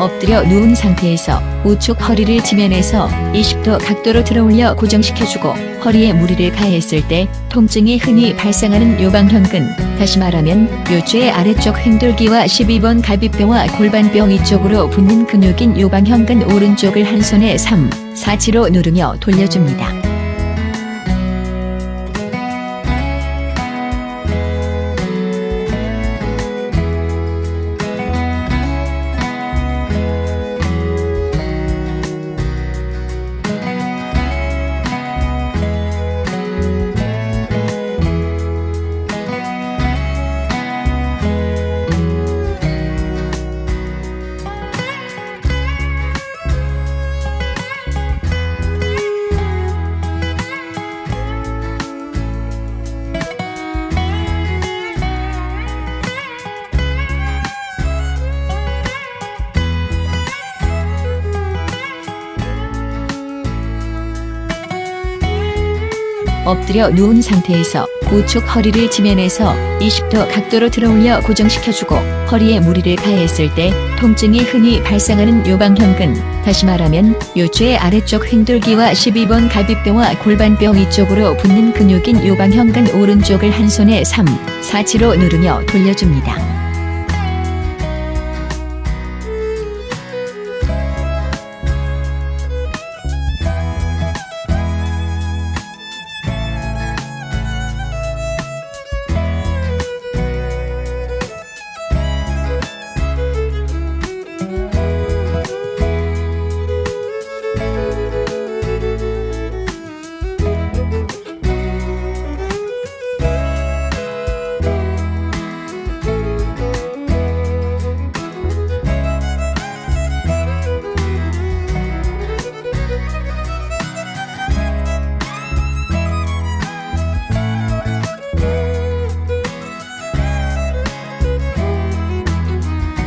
엎드려 누운 상태에서 우측 허리를 지면에서 20도 각도로 들어올려 고정시켜주고 허리에 무리를 가했을 때 통증이 흔히 발생하는 요방형근, 다시 말하면 요추의 아래쪽 횡돌기와 12번 갈비뼈와 골반뼈 위쪽으로 붙는 근육인 요방형근 오른쪽을 한 손에 3, 4치로 누르며 돌려줍니다. 엎드려 누운 상태에서 우측 허리를 지면에서 20도 각도로 들어올려 고정시켜주고 허리에 무리를 가했을 때 통증이 흔히 발생하는 요방형근, 다시 말하면 요추의 아래쪽 횡돌기와 12번 갈비뼈와 골반뼈 위쪽으로 붙는 근육인 요방형근 오른쪽을 한 손에 3, 4치로 누르며 돌려줍니다.